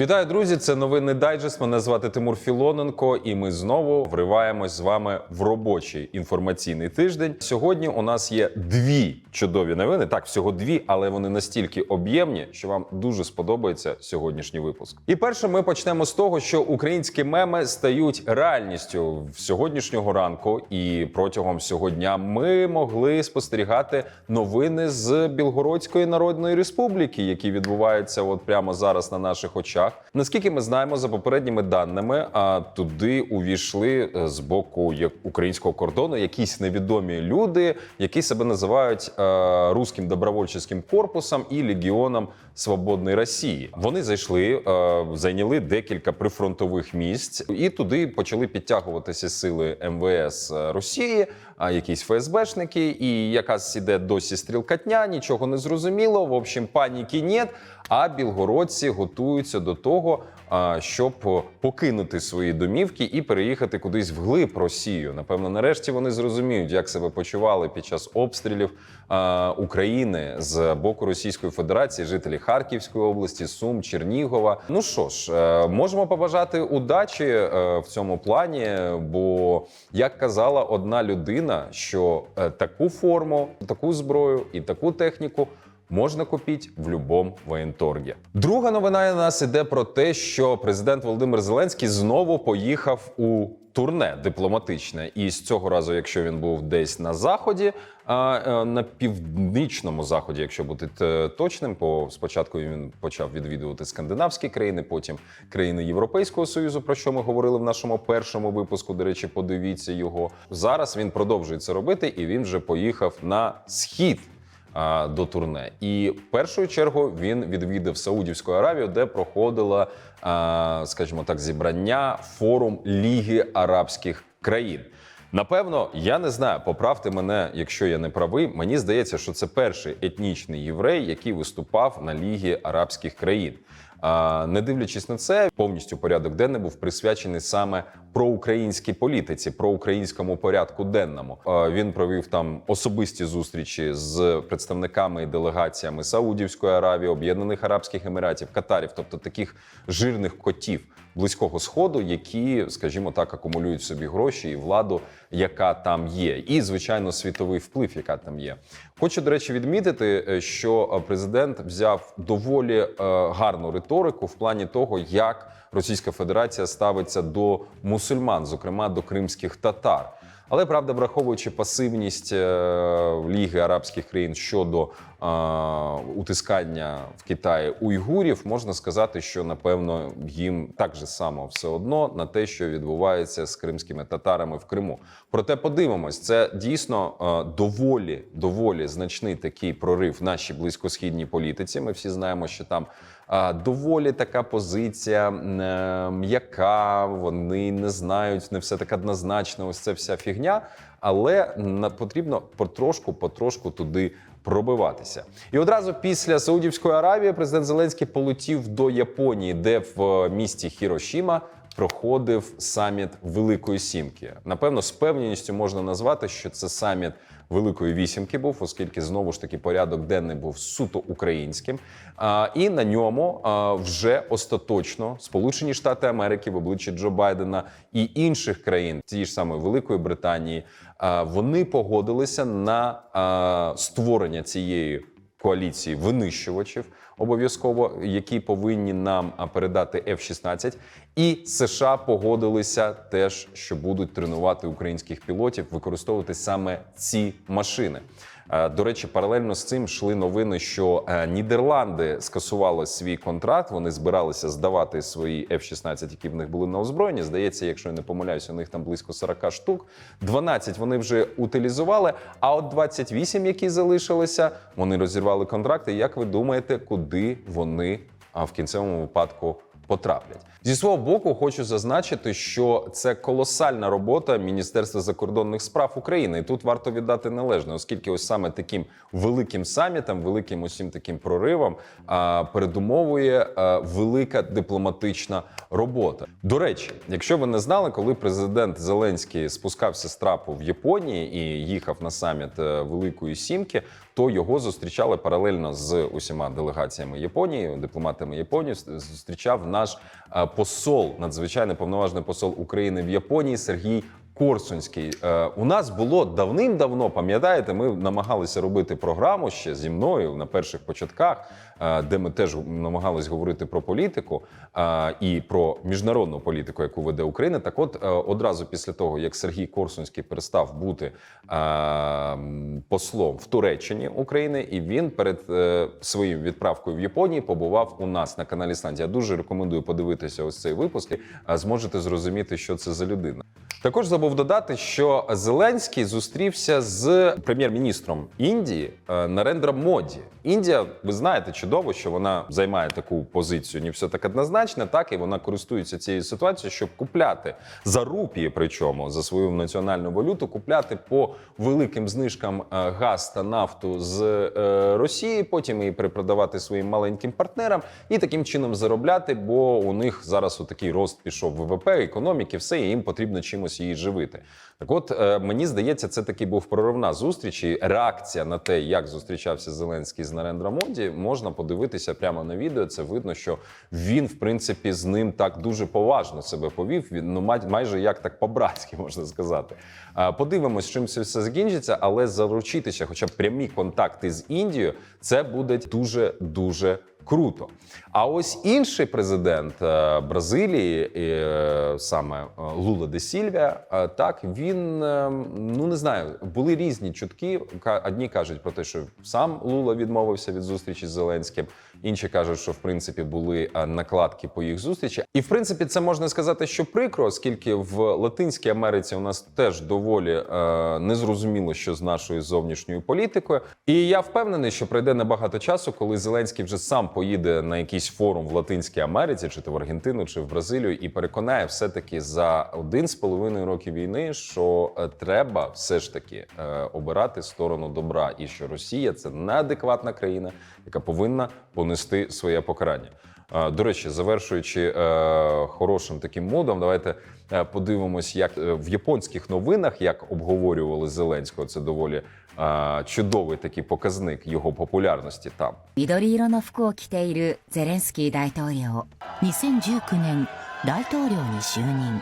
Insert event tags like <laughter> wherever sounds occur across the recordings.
Вітаю, друзі! Це новинний дайджест. Мене звати Тимур Філоненко, і ми знову вриваємось з вами в робочий інформаційний тиждень. Сьогодні у нас є дві чудові новини. Так, всього дві, але вони настільки об'ємні, що вам дуже сподобається сьогоднішній випуск. І перше, ми почнемо з того, що українські меми стають реальністю в сьогоднішнього ранку, і протягом всього дня ми могли спостерігати новини з Білгородської Народної Республіки, які відбуваються от прямо зараз на наших очах. Наскільки ми знаємо, за попередніми даними, а туди увійшли е, з боку українського кордону якісь невідомі люди, які себе називають е, руським добровольчим корпусом і легіоном свободної Росії. Вони зайшли, е, зайняли декілька прифронтових місць, і туди почали підтягуватися сили МВС Росії, якісь ФСБшники, і якась іде досі стрілкатня, нічого не зрозуміло. В общем, паніки нет. А білгородці готуються до того, щоб покинути свої домівки і переїхати кудись вглиб Росію. Напевно, нарешті вони зрозуміють, як себе почували під час обстрілів України з боку Російської Федерації, жителі Харківської області, Сум, Чернігова. Ну що ж, е, можемо побажати удачі е, в цьому плані, бо як казала одна людина, що е, таку форму, таку зброю і таку техніку. Можна купити в будь-якому воєнторгі. Друга новина у нас іде про те, що президент Володимир Зеленський знову поїхав у турне дипломатичне. І з цього разу, якщо він був десь на заході, а е, на північному заході, якщо бути точним, бо спочатку він почав відвідувати скандинавські країни, потім країни Європейського союзу, про що ми говорили в нашому першому випуску. До речі, подивіться його зараз. Він продовжує це робити, і він вже поїхав на схід до турне. І в першу чергу він відвідав Саудівську Аравію, де проходила, скажімо так, зібрання форум Ліги Арабських країн. Напевно, я не знаю, поправте мене, якщо я не правий. Мені здається, що це перший етнічний єврей, який виступав на Лігі Арабських країн. Не дивлячись на це, повністю порядок денний був присвячений саме проукраїнській політиці, проукраїнському порядку денному. Він провів там особисті зустрічі з представниками і делегаціями Саудівської Аравії, Об'єднаних Арабських Еміратів, Катарів, тобто таких жирних котів близького сходу, які, скажімо так, акумулюють собі гроші і владу, яка там є, і звичайно світовий вплив, яка там є. Хочу до речі відмітити, е, що е, президент взяв доволі е, гарну риторику в плані того, як Російська Федерація ставиться до мусульман, зокрема до кримських татар. Але правда, враховуючи пасивність е, Ліги арабських країн щодо е, утискання в Китаї уйгурів, можна сказати, що напевно їм так же само все одно на те, що відбувається з кримськими татарами в Криму. Проте подивимось, це дійсно е, доволі доволі значний такий прорив в нашій близькосхідній політиці. Ми всі знаємо, що там доволі така позиція м'яка. Вони не знають, не все так однозначно. Ось це вся фігня. Але потрібно потрошку, потрошку туди пробиватися. І одразу після Саудівської Аравії президент Зеленський полетів до Японії, де в е, місті Хірошіма проходив саміт Великої Сімки. Напевно, з певністю можна назвати, що це саміт Великої вісімки був, оскільки знову ж таки порядок денний був суто українським. І на ньому вже остаточно Сполучені Штати Америки в обличчі Джо Байдена і інших країн, тієї ж самої Великої Британії, вони погодилися на створення цієї коаліції винищувачів обов'язково, які повинні нам передати F-16. І США погодилися теж, що будуть тренувати українських пілотів використовувати саме ці машини. Е, До речі, паралельно з цим йшли новини, що е, Нідерланди скасували свій контракт. Вони збиралися здавати свої F-16, які в них були на озброєнні. Здається, якщо я не помиляюся, у них там близько 40 штук. 12 вони вже утилізували. А от 28, які залишилися, вони розірвали контракти. Як ви думаєте, куди вони в кінцевому випадку потраплять. Зі свого боку, хочу зазначити, що це колосальна робота Міністерства закордонних справ України. І тут варто віддати належне, оскільки ось саме таким великим самітом, великим усім таким проривом а, передумовує велика дипломатична робота. До речі, якщо ви не знали, коли президент Зеленський спускався з трапу в Японії і їхав на саміт е, Великої Сімки, то його зустрічали паралельно з усіма делегаціями Японії, дипломатами Японії. Зустрічав на наш е, посол, надзвичайний повноважний посол України в Японії Сергій. Корсунський Е, у нас було давним-давно, пам'ятаєте, ми намагалися робити програму ще зі мною на перших початках, е, де ми теж намагались говорити про політику е, і про міжнародну політику, яку веде Україна. Так, от одразу після того, як Сергій Корсунський перестав бути послом в Туреччині України, і він перед своїм відправкою в Японії побував у нас на каналі Ісландія. Я дуже рекомендую подивитися ось цей випуск. Зможете зрозуміти, що це за людина. Також забув додати, що Зеленський зустрівся з прем'єр-міністром Індії е, Нарендром Моді. Індія, ви знаєте чудово, що вона займає таку позицію, не все так однозначно, так і вона користується цією ситуацією, щоб купляти за рупії, причому за свою національну валюту, купляти по великим знижкам е, газ та нафту з е, Росії, потім її перепродавати своїм маленьким партнерам і таким чином заробляти, бо у них зараз отакий рост пішов ВВП, економіки, все, і їм потрібно чимось її живити. Так, от е, мені здається, це таки був проривна зустріч. і Реакція на те, як зустрічався Зеленський з Нарендра Моді, можна подивитися прямо на відео. Це видно, що він, в принципі, з ним так дуже поважно себе повів. Він ну май- майже як так по-братськи <laughs> можна сказати. Е, Подивимось, чим це все закінчиться, але заручитися, хоча б прямі контакти з Індією, це буде дуже дуже. Круто. А ось інший президент е, Бразилії, е, саме е, Лула де Сільвія, так він ну не знаю, були різні чутки. Одні кажуть про те, що сам Лула відмовився від зустрічі з Зеленським. Інші кажуть, що в принципі були накладки по їх зустрічі. І в принципі, це можна сказати, що прикро, оскільки в Латинській Америці у нас теж доволі незрозуміло, що з нашою зовнішньою політикою. І я впевнений, що пройде небагато часу, коли Зеленський вже сам поїде на якийсь форум в Латинській Америці, чи то в Аргентину, чи в Бразилію, і переконає все-таки за один з половиною років війни, що е, треба все ж таки е, обирати сторону добра, і що Росія це неадекватна країна, яка повинна понести своє покарання. Е, До речі, завершуючи е, хорошим таким модом, давайте подивимось, як в японських новинах як обговорювали Зеленського. Це доволі чудовий такий показник його популярності там. 緑色の服を着ているゼレンスキー大統領2019年大統領に就任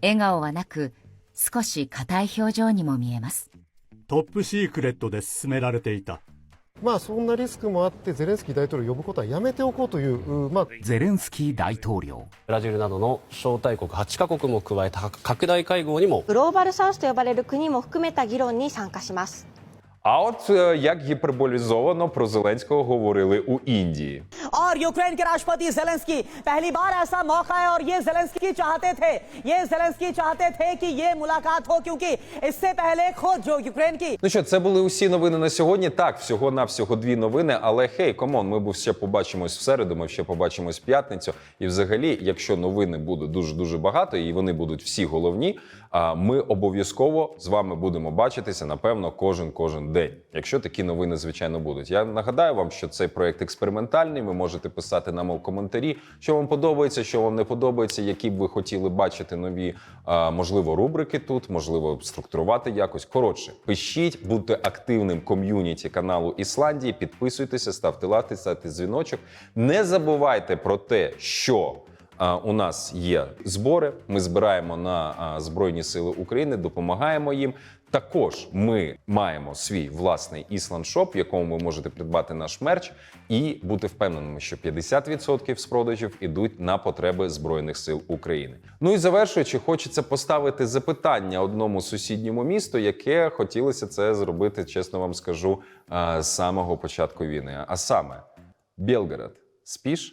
笑顔はなく少し硬い表情にも見えますトップシークレットで進められていたまあ、そんなリスクもあってゼレンスキー大統領を呼ぶことはやめておこうという、うまあ、ゼレンスキー大統領ブラジルなどの招待国8カ国も加えた拡大会合にもグローバルサウスと呼ばれる国も含めた議論に参加します。 А от е, як гіперболізовано про Зеленського говорили у Індії. और यूक्रेन के राष्ट्रपति जेलेंस्की पहली बार ऐसा मौका है और ये जेलेंस्की चाहते थे ये जेलेंस्की चाहते थे कि ये मुलाकात हो क्योंकि इससे पहले खुद जो यूक्रेन की Ну що, це були усі новини на сьогодні. Так, всього навсього дві новини. Але хей, комон, ми бу- ще побачимось в середу. Ми ще побачимось в п'ятницю. І взагалі, якщо новини буде дуже дуже багато, і вони будуть всі головні. А ми обов'язково з вами будемо бачитися, напевно, кожен кожен день. Якщо такі новини, звичайно, будуть. Я нагадаю вам, що цей проект експериментальний. Ви можете писати нам у коментарі, що вам подобається, що вам не подобається, які б ви хотіли бачити нові, можливо, рубрики тут, можливо, структурувати якось. Коротше, пишіть, будьте активним ком'юніті каналу Ісландії. Підписуйтеся, ставте лайки, ставте дзвіночок. Не забувайте про те, що. У нас є збори. Ми збираємо на Збройні Сили України, допомагаємо їм. Також ми маємо свій власний ісланд-шоп, в якому ви можете придбати наш мерч і бути впевненими, що 50% з продажів ідуть на потреби Збройних сил України. Ну і завершуючи, хочеться поставити запитання одному сусідньому місту, яке хотілося це зробити, чесно вам скажу, з самого початку війни. А саме Білгород, спіш?